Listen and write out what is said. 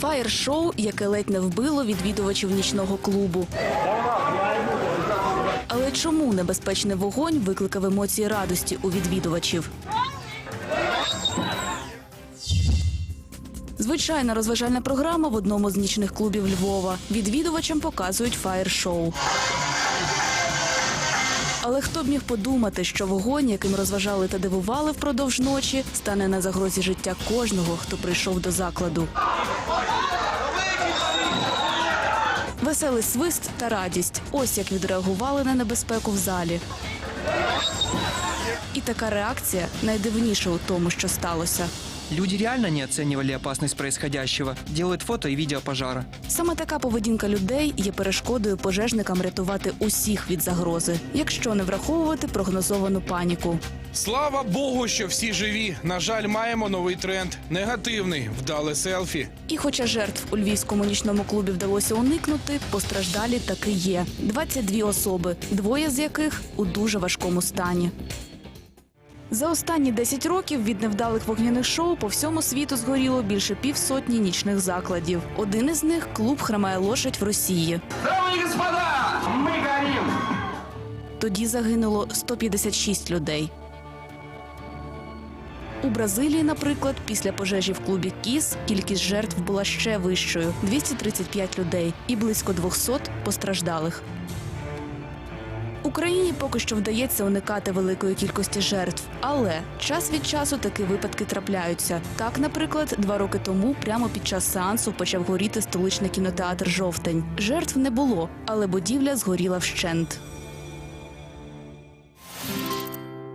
Фаєр-шоу, яке ледь не вбило відвідувачів нічного клубу. Але чому небезпечний вогонь викликав емоції радості у відвідувачів? Звичайна розважальна програма в одному з нічних клубів Львова. Відвідувачам показують фаєр-шоу. Але хто б міг подумати, що вогонь, яким розважали та дивували впродовж ночі, стане на загрозі життя кожного, хто прийшов до закладу. Веселий свист та радість. Ось як відреагували на небезпеку в залі. І така реакція найдивніша у тому, що сталося. Люди реально не оценивали опасность происходящего, делают фото и видео пожара. Саме така поведінка людей є перешкодою пожежникам рятувати усіх від загрози, якщо не враховувати прогнозовану паніку. Слава Богу, що всі живі. На жаль, маємо новий тренд негативний, вдале селфі. І хоча жертв у львівському нічному клубі вдалося уникнути, постраждалі таки є 22 особи, двоє з яких у дуже важкому стані. За останні 10 років від невдалих вогняних шоу по всьому світу згоріло більше півсотні нічних закладів. Один із них клуб Хромає лошадь в Росії. Дамы и господа, мы горим! Тоді загинуло 156 людей. У Бразилії, наприклад, після пожежі в клубі Кіс кількість жертв була ще вищою 235 людей і близько 200 постраждалих. Україні поки що вдається уникати великої кількості жертв, але час від часу такі випадки трапляються. Так, наприклад, два роки тому, прямо під час сеансу, почав горіти столичний кінотеатр Жовтень. Жертв не було, але будівля згоріла вщент.